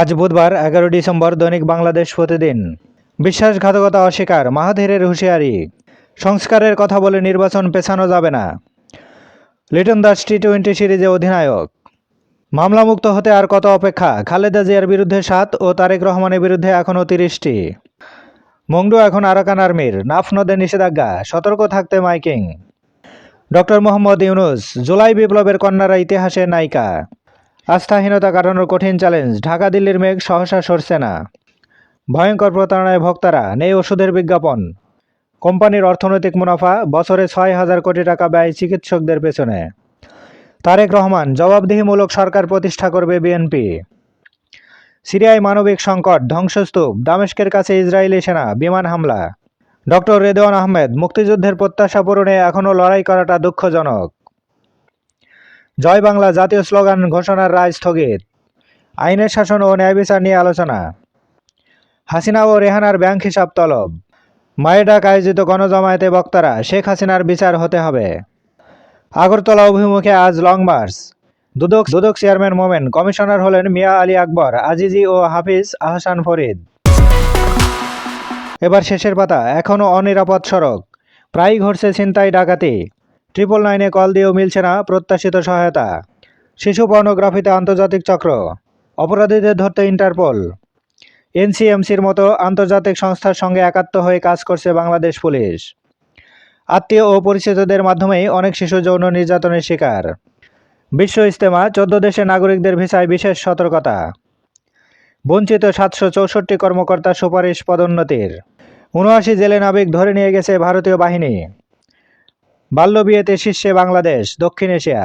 আজ বুধবার, এগারো ডিসেম্বর, দৈনিক বাংলাদেশ প্রতিদিন। বিশ্বাসঘাতকতা অস্বীকার, মাহাথিরের হুঁশিয়ারি। সংস্কারের কথা বলে নির্বাচন পেছানো যাবে না। লিটন দাস টি টোয়েন্টি সিরিজে অধিনায়ক। মামলামুক্ত হতে আর কত অপেক্ষা? খালেদা জিয়ার বিরুদ্ধে সাত ও তারেক রহমানের বিরুদ্ধে এখনও তিরিশটি। মংডু এখন আরাকান আর্মির। নাফ নদে নিষেধাজ্ঞা, সতর্ক থাকতে miking. Doctor Mohammad Yunus, July বিপ্লবের কন্যারা ইতিহাসে নায়িকা। আস্থাহীনতা কাটানোর কঠিন চ্যালেঞ্জ ঢাকা দিল্লির মেঘ সহসা সরছে না। ভয়ঙ্কর প্রতারণায় ভক্তারা, নেই ওষুধের বিজ্ঞাপন। কোম্পানির অর্থনৈতিক মুনাফা, বছরে ছয় হাজার কোটি টাকা ব্যয় চিকিৎসকদের পেছনে। তারেক রহমান, জবাবদিহিমূলক সরকার প্রতিষ্ঠা করবে বিএনপি। সিরিয়ায় মানবিক সংকট, ধ্বংসস্তূপ, দামেস্কের কাছে ইসরায়েলি সেনা, বিমান হামলা। ডক্টর রেদওয়ান আহমেদ, মুক্তিযুদ্ধের প্রত্যাশা পূরণে এখনও লড়াই করাটা দুঃখজনক। জয় বাংলা জাতীয় স্লোগান ঘোষণার রায় স্থগিত। আইনের শাসন ও ন্যায় বিচার নিয়ে আলোচনা। হাসিনা ও রেহানার ব্যাংক হিসাব তলব। মায়ের ডাক আয়োজিত গণজমায়েতে বক্তারা শেখ হাসিনার বিচার হতে হবে। আগরতলা অভিমুখে আজ long march. Dudok Dudok chairman Momen, commissioner হলেন মিয়া আলী আকবর, আজিজি ও হাফিজ আহসান ফরিদ। এবার শেষের পাতা এখনও অনিরাপদ সড়ক। প্রায়ই ঘটছে ছিনতাই, ডাকাতি। ট্রিপল নাইনে কল দিয়েও মিলছে না প্রত্যাশিত সহায়তা। শিশু পর্নোগ্রাফিতে আন্তর্জাতিক চক্র, অপরাধীদের ধরতে ইন্টারপোল। এনসিএমসির মতো আন্তর্জাতিক সংস্থার সঙ্গে একাত্ম হয়ে কাজ করছে বাংলাদেশ পুলিশ। আত্মীয় ও পরিচিতদের মাধ্যমেই অনেক শিশু যৌন নির্যাতনের শিকার। বিশ্ব ইস্তেমা চোদ্দ দেশের নাগরিকদের ভিসায় বিশেষ সতর্কতা। বঞ্চিত সাতশো চৌষট্টি কর্মকর্তা সুপারিশ পদোন্নতির। উনআশি জেলে নাবিক ধরে নিয়ে গেছে ভারতীয় বাহিনী। বাল্যবিয়েতে শীর্ষে বাংলাদেশ দক্ষিণ এশিয়া।